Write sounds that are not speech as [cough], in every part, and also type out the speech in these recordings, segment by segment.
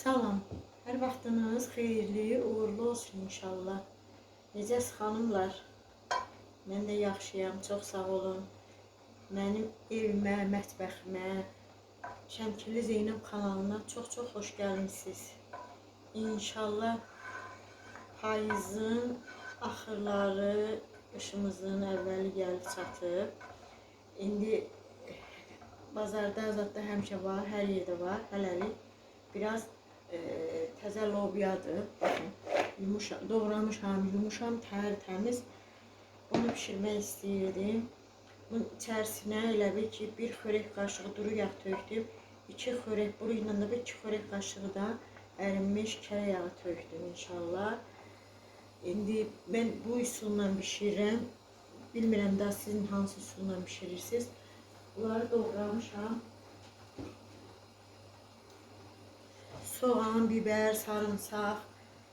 Salam. Hər vaxtınız xeyirli, uğurlu olsun inşallah. Necəsiz xanımlar? Mən də yaxşıyam, çox sağ olun. Mənim evimə, mətbəximə, Şəmkirli Zeynəb kanalına çox-çox xoş gəlmisiniz. İnşallah payızın axırları, qışımızın əvvəli gəlib çatıb. İndi bazarda, azadda həmişə var, hər yerdə var. Hələlik biraz e, təzə lobyadır. Baxın, yumuşam, doğramışam, yumuşam, tər, təmiz. Onu pişirmək istəyirdim. Bunun içərisinə elə bil ki, bir xörək qaşığı duru yağ tökdüm. İki xörək, buru ilə də bir iki xörək qaşığı da ərinmiş kərə yağı tökdüm inşallah. İndi mən bu üsulla bişirirəm. Bilmirəm daha sizin hansı üsulla bişirirsiniz. Bunları doğramışam. Soğan, biber, sarımsaq,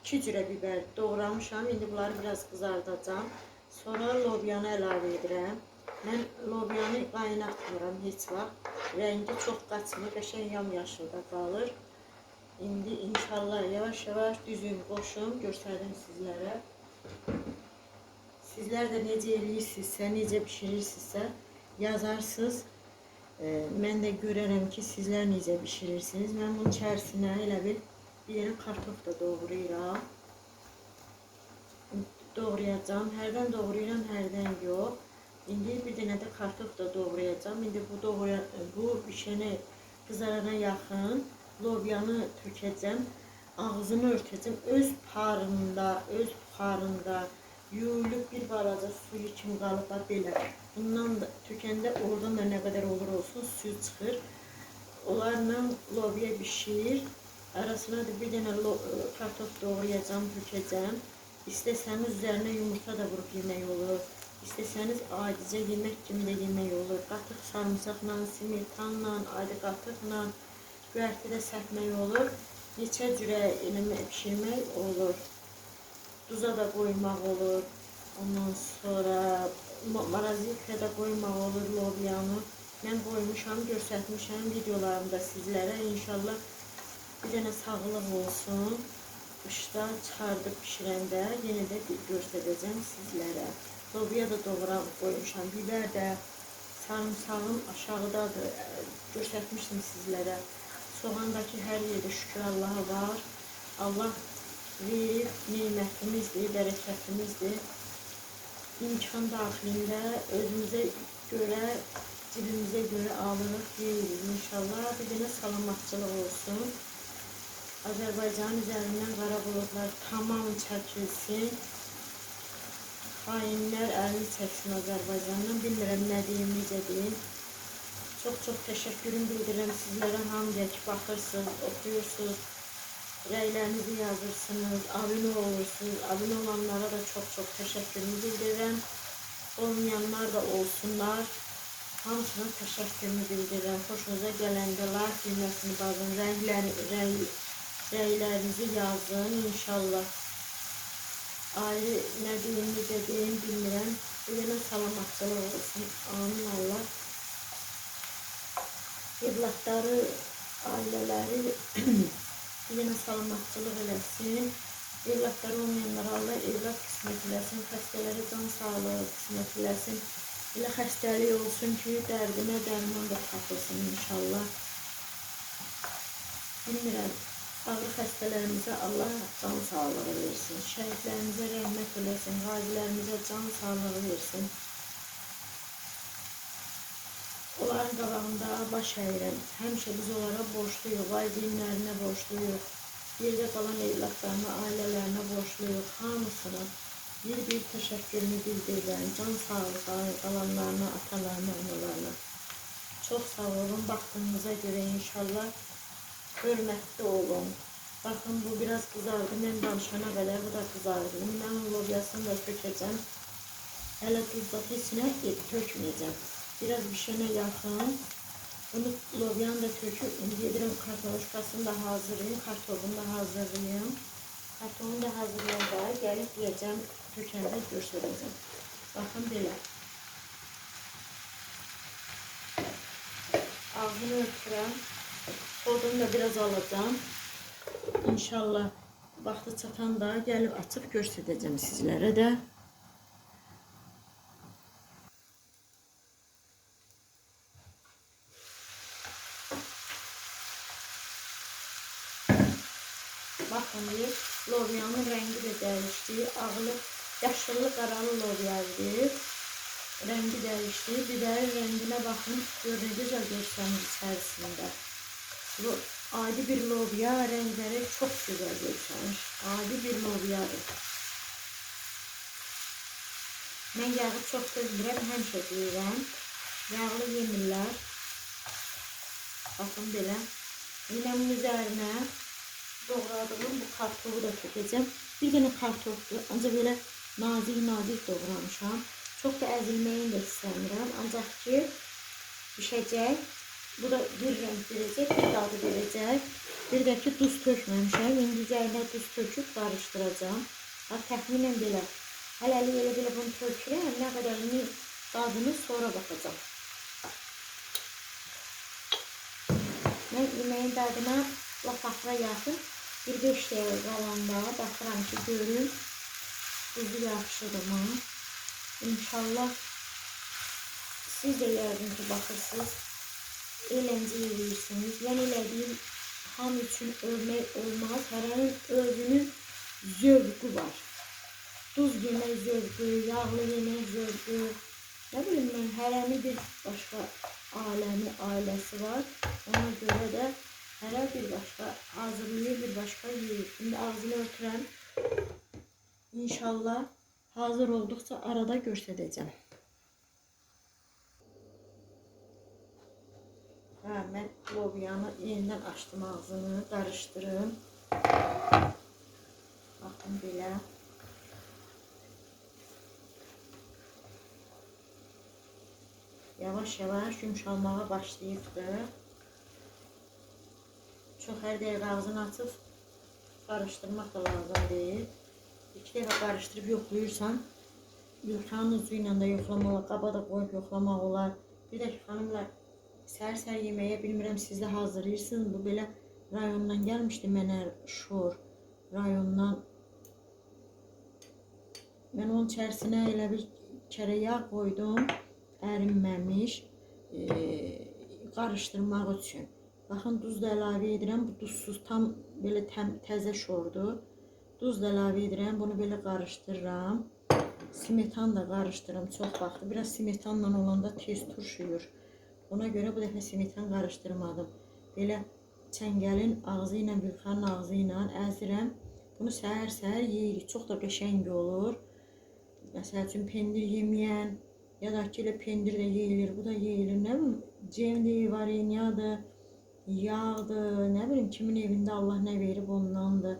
iki cürə biber doğramışam. İndi bunları biraz qızardacağam. Sonra lobyanı əlavə edirəm. Mən lobyanı qaynatmıram heç vaxt. Rəngi çox qaçmır, qəşəng yamyaşılda qalır. İndi inşallah yavaş-yavaş düzün qoşum, göstərdim sizlərə. Sizlər də necə eləyirsinizsə, necə bişirirsinizsə yazarsınız. Ee, mən də ki, sizlər necə bişirirsiniz. Mən bunun içərisinə elə bil bir dənə kartof da doğrayıram. Doğrayacağam. Hərdən doğrayıram, hərdən yox. İndi bir dənə də kartof da doğrayacağam. İndi bu doğraya bu bişənə qızarana yaxın lobyanı tökəcəm. Ağzını örtəcəm. Öz parında, öz buxarında yuyulub bir balaca suyu kimi qalıb da belə. Bundan da tökəndə oradan da nə qədər suyu çıxır. Onlarla lobya bişir. Arasına da bir lo- kartof doğrayacağım, tökəcəm. İstəsəniz üzərinə yumurta da vurub yemək olur. İstəsəniz adicə yemək kimi də yemək olur. Qatıq sarımsaqla, smetanla, adi qatıqla, göyərti də sərpmək olur. Neçə cürə eləmək, bişirmək olur. Duza da qoymaq olur. Ondan sonra ma- marazikə də qoymaq olur lobyanı. Mən qoymuşam, göstərmişəm videolarımda sizlərə. İnşallah bir dənə sağlıq olsun. Qışda çıxardıb bişirəndə yenə də göstərəcəm sizlərə. Lobya da doğrayıb qoymuşam. Biber də sarımsağım aşağıdadır. Göstərmişdim sizlərə. Soğandakı hər yerdə şükür Allaha var. Allah verir, nemətimizdir, bərəkətimizdir. İmkan daxilində özümüzə görə, cibimizə görə alırıq, yeyirik inşallah. Bir dənə salamatçılıq olsun. Azərbaycanın üzərindən qara buludlar tamam çəkilsin. Xainlər əlini çəksin Azərbaycandan. Bilmirəm nə deyim, necə deyim. Çox-çox təşəkkürüm bildirirəm sizlərə hamıya ki, baxırsınız, oxuyursunuz, rəylərinizi yazırsınız, abunə olursunuz. Abunə olanlara da çox-çox təşəkkürümü bildirirəm. Olmayanlar da olsunlar. Hamısına təşəkkürümü bildirirəm. Xoşunuza gələndə like düyməsini basın, rənglər, rəng, rəylərinizi yazın inşallah. Ayrı nə deyim, necə deyim bilmirəm. Dənə salamatçılıq olsun. Amin Allah. Evlatları, ailələri [clears throat] dənə salamatçılıq eləsin. Evlatları olmayanlara Allah evlat qismət eləsin. Xəstələrə can sağlığı qismət eləsin. Elə xəstəlik olsun ki, dərdinə dərman da tapılsın inşallah. Bilmirəm, ağır xəstələrimizə Allah can sağlığı versin. Şəhidlərimizə rəhmət eləsin. Qazilərimizə can sağlığı versin. Onların qabağında baş əyirəm. Həmişə biz onlara borçluyuq, valideynlərinə borçluyuq. Yerdə qalan evlatlarına, ailələrinə borçluyuq. Hamısına bir-bir təşəkkürümü bildirirəm. Can sağlığı qalanlarına, atalarına, analarına. Çox sağ olun. Baxtığınıza görə inşallah hörmətli olun. Baxın bu biraz qızardı. Mən danışana qədər bu da qızardı. Mən lobyasını da tökəcəm. Hələ duz da heç nə tökməyəcəm. Biraz pişene yaxın. Bunu lobyanı da indi gedirəm kartoşkasını da hazırlayayım. Kartofunu da hazırlayayım. Kartofunu da hazırlayanda gəlib yiyəcəm. Tökəndə göstərəcəm. Baxın belə. Ağzını örtürəm. Sodunu da biraz alacağım. İnşallah vaxtı çatanda gəlib açıb göstərəcəm sizlərə də. Baxın, lobyanın rəngi də dəyişdi. Ağlı, yaşıllı qaralı lobyadır. Rəngi dəyişdi. Bibərin rənginə baxın, gör nə gözəl görsənir içərisində. Bu adi bir lobya, rəngləri çox gözəl görsənir. Adi bir lobyadır. Mən yağı çox sevmirəm, həmişə deyirəm. Yağlı yemirlər. Baxın belə. İynəmin üzərinə doğradığım bu kartofu da tökəcəm. Bir dənə kartofdur, ancaq belə nazik-nazik doğramışam. Çox da əzilməyini də istəmirəm. Ancaq ki, bişəcək. Bu da bir rəng verəcək, bir dadı verəcək. Bir də ki, duz tökməmişəm. İndi üzərinə duz töküb qarışdıracağam. Ha, təxminən belə. Hələlik elə belə bunu tökürəm. Nə qədərini dadını sonra baxacağam. Mən yeməyin dadına lap axıra yaxın bir 5 dəqiqə qalanda baxıram ki, görüm duzu yaxşıdırmı? İnşallah siz də yəqin ki, baxırsınız, eğlence edirsiniz. Yəni elədiyim hamı üçün övmək olmaz. Hərənin özünün zövqü var. Duz yemək zövqü, yağlı yemək zövqü. Nə bilim mən, hərənin bir başqa aləmi, ailəsi var. Ona görə də hərə bir başqa hazırlayır, bir başqa yeyir. Şimdi ağzını örtürəm. İnşallah hazır olduqca arada göstərəcəm. Hə, mən lobyanı yenidən açdım ağzını, qarışdırım. Baxın belə. Yavaş-yavaş yumşalmağa başlayıbdır. Çox hər dəqiqə ağzını açıb qarışdırmaq da lazım deyil. İki yoxlayırsan, yumurtanın ucu ilə də yoxlamaq olar, qaba da qoyub yoxlamaq olar. Bir də ki, xanımlar, səhər-səhər yeməyə bilmirəm siz də hazırlayırsınız. Bu belə rayondan gəlmişdi mənə şor rayondan. Mən onun içərisinə elə bir kərə yağ qoydum, ərinməmiş, e, qarışdırmaq üçün. Baxın duz da əlavə edirəm. Bu duzsuz tam belə təm, təzə şordur. Duz da əlavə edirəm. Bunu belə qarışdırıram. Smetan da qarışdırıram çox vaxtı. Biraz smetanla olanda tez turşuyur. Ona görə bu dəfə smetan qarışdırmadım. Belə çəngəlin ağzı ilə, bülxanın ağzı ilə əzirəm. Bunu səhər-səhər yeyirik. Çox da qəşəng olur. Məsəl üçün pendir yeməyən ya da ki pendir də yeyilir. Bu da yeyilir. Nə bilim, cemdir, varenyadır yağdır, nə bilim kimin evində Allah nə verib ondandır.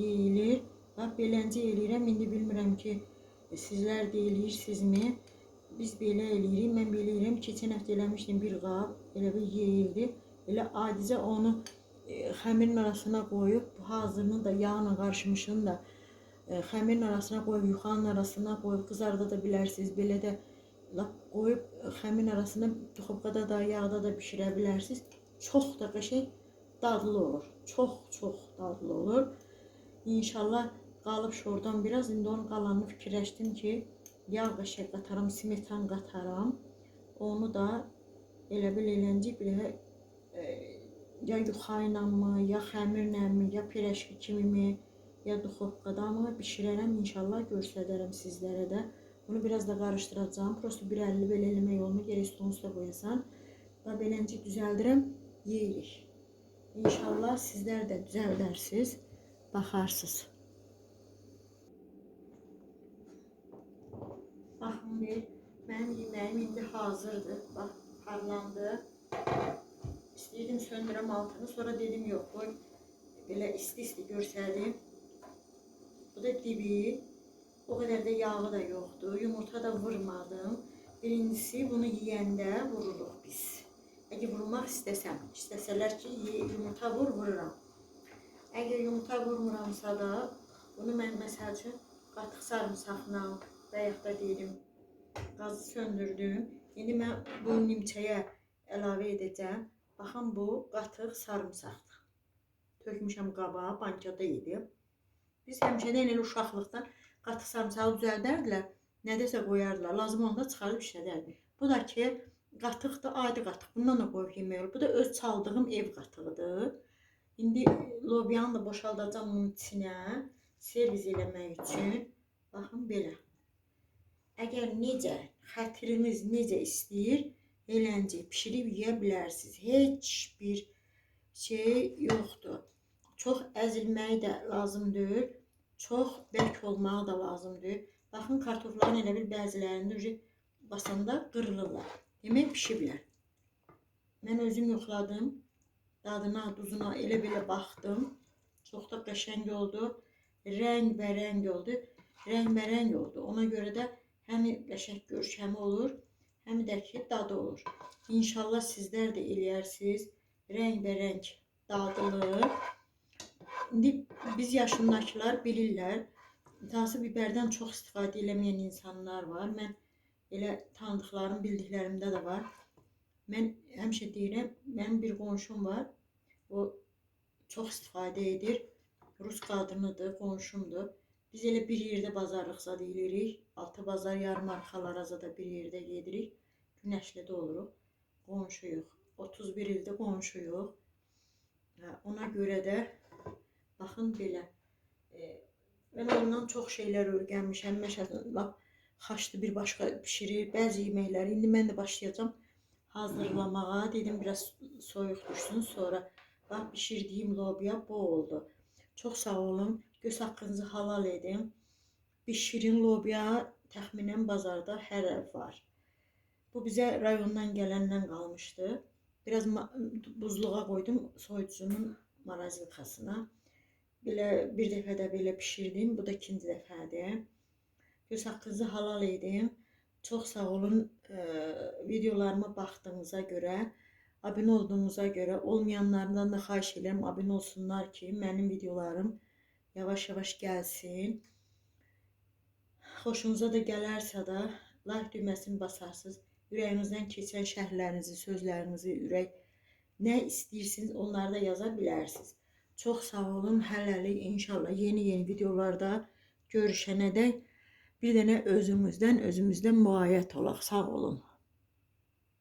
Yeyilir. Və beləncə eləyirəm. İndi bilmirəm ki, sizlər də eləyirsinizmi? Biz belə eləyirik. Mən belə eləyirəm. Keçən həftə eləmişdim bir qab, elə bir yeyildi. Elə adicə onu e, xəmirin arasına qoyub, hazırını da yağla qarışmışını da e, xəmirin arasına qoyub, yuxanın arasına qoyub qızarda da bilərsiniz. Belə də lap qoyub e, xəmirin arasına duxovkada da, yağda da bişirə bilərsiniz. Çox da qəşəng dadlı olur. Çox, çox dadlı olur. İnşallah qalıb şordan biraz. İndi onun qalanını fikirləşdim ki, yağ qəşəng qataram, smetan qataram. Onu da elə bil eləncə belə e, ya yuxa ilə mi, ya xəmirlə mi, ya pireşki kimi mi, ya duxovkada mı bişirərəm. İnşallah göstərərəm sizlərə də. Bunu biraz da qarışdıracağım. Prosto bir əlli belə eləmək olmur. Gərək stolun üstə qoyasan. Və beləncə düzəldirəm yeyirik. İnşallah sizlər də düzəldərsiniz, baxarsınız. Baxın bir, mənim yeməyim indi hazırdır. Bax, parlandı. İstəyirdim söndürəm altını, sonra dedim yox, qoy belə isti-isti görsədim. Bu da dibi. O qədər də yağı da yoxdur. Yumurta da vurmadım. Birincisi bunu yeyəndə vururuq biz. Əgər vurmaq istəsəm, istəsələr ki, yumurta vur, vururam. Əgər yumurta vurmuramsa da, bunu mən məsəl üçün qatıq sarımsaqla və yaxud da deyim, qazı söndürdüm. İndi mən bu nimçəyə əlavə edəcəm. Baxın bu qatıq sarımsaqdır. tökmüşəm qaba, bankada yedim. Biz həmişədən elə uşaqlıqdan qatıq sarımsağı düzəldərdilər. Nədəsə qoyardılar. Lazım olanda çıxarıb işlədərdik. Bu da ki, qatıqdır, adi qatıq. Bundan da qoyub yemək olur. Bu da öz çaldığım ev qatığıdır. İndi lobyanı da boşaldacağam bunun içinə servis eləmək üçün. Baxın belə. Əgər necə, xətriniz necə istəyir, eləncə bişirib yeyə bilərsiniz. Heç bir şey yoxdur. Çox əzilməyi də lazım deyil. Çox bərk olmağı da lazım deyil. Baxın kartofların elə bir bəzilərində basanda qırılırlar. Demək bişiblər. Mən özüm yoxladım. Dadına, duzuna elə belə baxdım. Çox da qəşəng oldu. Rəng bərəng oldu. Rəngbərəng oldu. Ona görə də həm qəşəng görkəmi olur, həm də ki dadı olur. İnşallah sizlər də eləyərsiniz. Rəngbərəng dadlı. İndi biz yaşındakılar bilirlər. Hansı bibərdən çox istifadə eləməyən insanlar var. Mən elə tanıdıqlarım, bildiklərimdə də var. Mən həmişə deyirəm, mənim bir qonşum var. O çox istifadə edir. Rus qadınıdır, qonşumdur. Biz elə bir yerdə bazarlıq zad eləyirik. Altı bazar, yarım arxalara zada bir yerdə gedirik. Günəşlidə oluruq. Qonşuyuq. 31 ildə qonşuyuq. Ona görə də baxın belə. E, mən ondan çox şeylər öyrənmişəm. Məsələn, lap xaçlı bir başqa bişirir, bəzi yeməkləri. İndi mən də başlayacağam hazırlamağa. Dedim biraz soyuq düşsün, sonra bax bişirdiyim lobya bu oldu. Çox sağ olun. Göz haqqınızı halal edin. Bir şirin lobya təxminən bazarda hər ev var. Bu bizə rayondan gələndən qalmışdı. Biraz buzluğa qoydum soyucunun marazilkasına. Belə bir dəfə də belə bişirdim. Bu da ikinci dəfədir. Göz haqqınızı halal edin. Çox sağ olun eee, videolarıma baxdığınıza görə, abunə olduğunuza görə, olmayanlardan da xahiş edirəm abunə olsunlar ki, mənim videolarım yavaş-yavaş gəlsin. Xoşunuza da gələrsə də like düyməsini basarsınız. Ürəyinizdən keçən şərhlərinizi, sözlərinizi, ürək nə istəyirsiniz onları da yaza bilərsiniz. Çox sağ olun. Hələlik inşallah yeni-yeni videolarda görüşənədək bir dənə özümüzdən özümüzdən muayət olaq. Sağ olun.